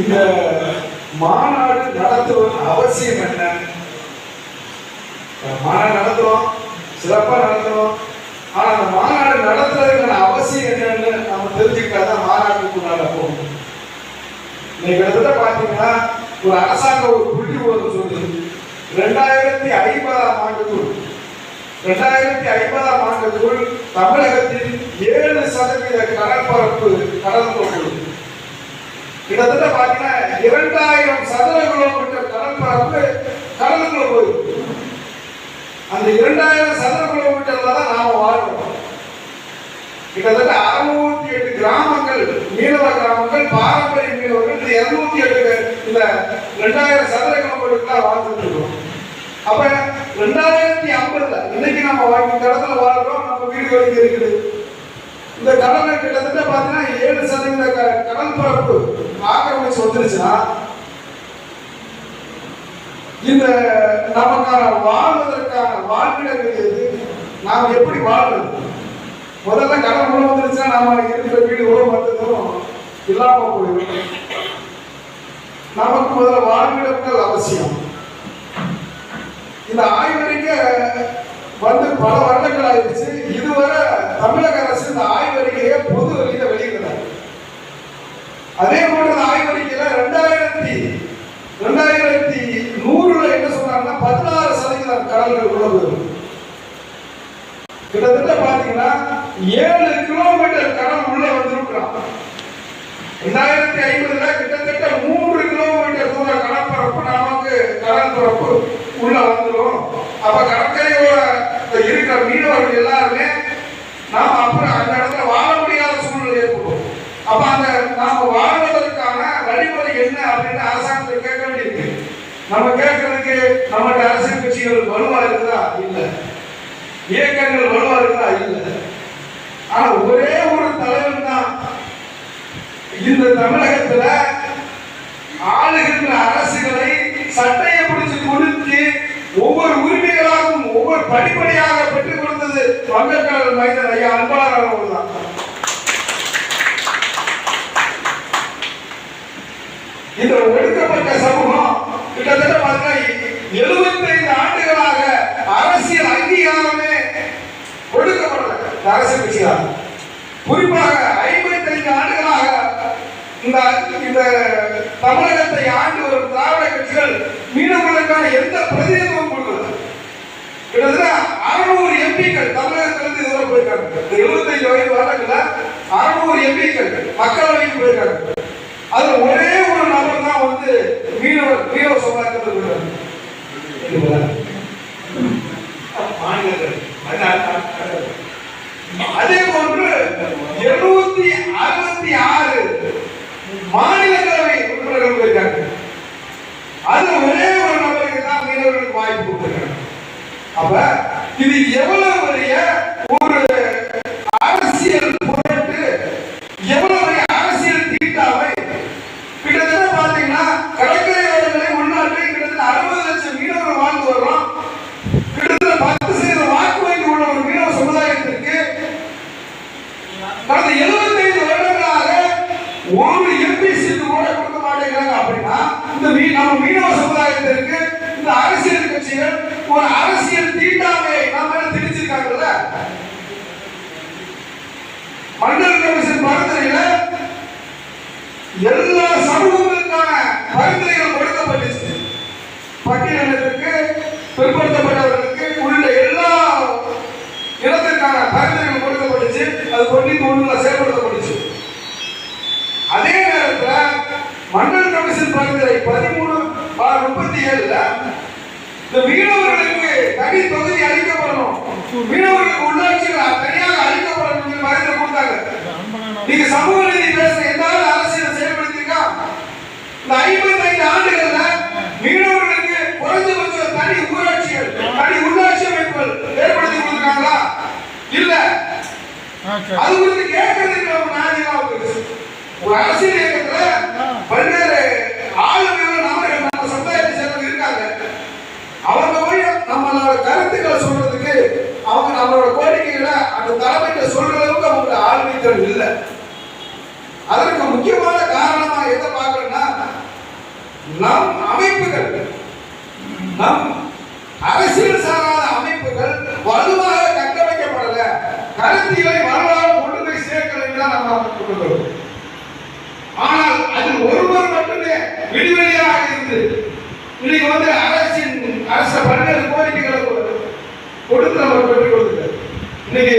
இந்த மாநாடு நடத்துவதன் அவசியம் என்ன? மாநாடு நடத்துறோம் சிறப்பா நடத்துறோம். ஆனா அந்த மாநாடு நடத்துறதுக்கான அவசியம் என்னன்னு நம்ம தெரிஞ்சுக்கிட்டாதான் மாநாட்டுக்குள்ளால போகும். இன்னைக்கு கிட்டத்தட்ட பாத்தீங்கன்னா ஒரு அரசாங்கம் ஒரு புள்ளி விவரம் சொல்லுது. ரெண்டாயிரத்தி ஐம்பதாம் ஆண்டுக்குள் ரெண்டாயிரத்தி ஐம்பதாம் ஆண்டுக்குள் தமிழகத்தில் ஏழு சதவீத கடற்பரப்பு கடல் கொண்டுள்ளது கிட்டத்தட்ட பாத்தீங்கன்னா இரண்டாயிரம் சதுர கிலோமீட்டர் கடல் பரப்பு கடலுக்குள்ள போயிருக்கு. அந்த இரண்டாயிரம் சதுர கிலோமீட்டர்ல தான் நாம வாழ்றோம். கிட்டத்தட்ட அறுநூத்தி எட்டு கிராமங்கள் மீனவ கிராமங்கள் பாரம்பரிய மீனவர்கள் இந்த இருநூத்தி எட்டு இந்த ரெண்டாயிரம் சதுர கிலோமீட்டருக்குள்ள வாழ்ந்துட்டு இருக்கோம். அப்ப ரெண்டாயிரத்தி ஐம்பதுல இன்னைக்கு நம்ம வாழ்க்கை இடத்துல வாழ்றோம் நம்ம வீடு வரைக்கும் இருக்குது. இந்த கடலை கிட்டத்தட்ட பார்த்தீங்கன்னா ஏழு சதவீத க- கடல் பரப்பு ஆக்கிரமிச்சு வந்துருச்சுன்னா இந்த நமக்கான வாழ்வதற்கான வாழ்விடங்கள் எது? நாம் எப்படி வாழ்றது? முதல்ல கடல் உள்ள வந்துருச்சுன்னா நாம இருக்கிற வீடு கூட மொத்தத்தும் இல்லாம போயிடும். நமக்கு முதல்ல வாழ்விடங்கள் அவசியம். இந்த ஆய்வறிக்கை வந்து பல வருடங்கள் ஆயிடுச்சு. இதுவரை தமிழக அரசு இந்த ஆய்வு ஆய்வறிக்கையை பொது வெளியில வெளியிடுறாங்க அதே போல ஆய்வறிக்கையில ரெண்டாயிரத்தி ரெண்டாயிரத்தி நூறுல என்ன சொன்னாங்கன்னா பதினாறு சதவீதம் கடல்கள் உள்ள போயிடும். கிட்டத்தட்ட பாத்தீங்கன்னா ஏழு கிலோமீட்டர் கடல் உள்ள வந்திருக்கிறான். ரெண்டாயிரத்தி ஐம்பதுல கிட்டத்தட்ட மூன்று கிலோமீட்டர் தூர கடற்பரப்பு நமக்கு கடல் பரப்பு உள்ள வந்துடும். அப்ப கடற்கரையோட இருக்கிற மீனவர்கள் எல்லாருமே நாம அப்புறம் அந்த இடத்துல வாழ முடியாத சூழ்நிலை ஏற்படும் அப்ப அந்த நாம வாழ்வதற்கான வழிமுறை என்ன அப்படின்னு அரசாங்கத்தை கேட்க வேண்டியிருக்கு. நம்ம கேட்கறதுக்கு நம்மகிட்ட அரசியல் கட்சிகள் வலுவா இருக்குதா? இல்ல. இயக்கங்கள் வலுவா இருக்குதா? இல்ல. ஆனா ஒரே ஒரு தலைவர் தான் இந்த தமிழகத்துல ஆளுகின்ற அரசுகளை சட்டையை பிடிச்சு கொடுத்து ஒவ்வொரு உரிமைகளாகவும் ஒவ்வொரு படிப்படியாக பெற்றுக் கொடுத்தது வங்கக்கடல் மைந்தன் ஐயா அன்பாளர் அவர்கள் தான். இந்த ஒடுக்கப்பட்ட சமூகம் கிட்டத்தட்ட பார்த்தீங்கன்னா எழுபத்தைந்து ஆண்டுகளாக அரசியல் அங்கீகாரமே கொடுக்கப்படல அரசு அரசியல் கட்சியால் குறிப்பாக ஐம்பத்தைந்து ஆண்டுகளாக இந்த இந்த தமிழகத்தை ஆண்டு வரும் திராவிட கட்சிகள் மீனவர்களுக்கான எந்த பிரதிநிதித்துவம் கொடுக்கல கிட்டத்தட்ட அறுநூறு எம்பிக்கள் தமிழகத்திலிருந்து இதுவரை போயிருக்காங்க. இந்த எழுபத்தைந்து வயது வரல அறுநூறு எம்பிக்கள் மக்களவைக்கு போயிருக்காங்க. அதில் ஒரே ஒரு நபர் தான் வந்து மீனவர் சமுதாயத்தில் மாநிலங்கள் அதே போன்று அறுபத்தி ஆறு மாநிலங்களவை உறுப்பினர்கள் அது ஒரே ஒரு நபருக்கு தான் மீனவர்களுக்கு வாய்ப்பு கொடுத்துருக்காங்க. அப்ப இது எவ்வளவு பெரிய ஒரு அரசியல் புரட்டு எவ்வளவு பெரிய அரசியல் தீட்டாவை கிட்டத்தட்ட பாத்தீங்கன்னா கடற்கரை ஓரங்களை உள்நாட்டில் கிட்டத்தட்ட அறுபது லட்சம் மீனவர்கள் வாழ்ந்து வர்றோம் கிட்டத்தட்ட பத்து சதவீத வாக்கு வங்கி உள்ள ஒரு மீனவ சமுதாயத்திற்கு கடந்த 75 வருடங்களாக ஒரு எம்பி சீட்டு கூட கொடுக்க மாட்டேங்கிறாங்க அப்படின்னா இந்த மீ நம்ம மீனவ சமுதாயத்திற்கு இந்த அரசியல் கட்சிகள் ஒரு அரசியல் தீட்டாமே நம்ம திணிச்சிருக்காங்கல்ல? மண்டல் கமிஷன் பரிந்துரையில எல்லா சமூகங்களுக்கான பரிந்துரைகள் கொடுக்கப்பட்டுச்சு. பட்டியலினத்திற்கு பிற்படுத்தப்பட்டவர்களுக்கு உள்ள எல்லா இடத்திற்கான பரிந்துரைகள் கொடுக்கப்பட்டுச்சு. அது தொண்ணூத்தி ஒண்ணுல செயல்பட மண்டல் கமிஷன் பரிந்துரை பதிமூணு பார் முப்பத்தி ஏழுல இந்த மீனவர்களுக்கு தனி தொகுதி அளிக்கப்படணும். மீனவர்களுக்கு உள்ளாட்சிகள் தனியாக அளிக்கப்படணும் பரிந்துரை கொடுத்தாங்க நீங்க சமூக நீதி பேச ஆள் அரசியல் செயல்படுத்திருக்கா இந்த ஐம்பத்தைந்து ஆண்டுகள்ல மீனவர்களுக்கு குறைஞ்சபட்சம் தனி ஊராட்சிகள் தனி உள்ளாட்சி அமைப்புகள் ஏற்படுத்தி கொடுத்திருக்காங்களா? இல்ல. அது குறித்து சரித்திரம் இல்லை. அதற்கு முக்கியமான காரணமா எதை பார்க்கணும்னா நம் அமைப்புகள் நம் அரசியல் சாராத அமைப்புகள் வலுவாக கட்டமைக்கப்படல. கருத்திகளை வலுவாக கொண்டு போய் சேர்க்கணும் தான் நம்ம ஆனால் அதில் ஒருவர் மட்டுமே விடுவெளியாக இருந்து இன்னைக்கு வந்து அரசின் அரசு பல்வேறு கோரிக்கைகளை கொடுத்து நம்ம பெற்றுக் கொடுத்துருக்காரு இன்னைக்கு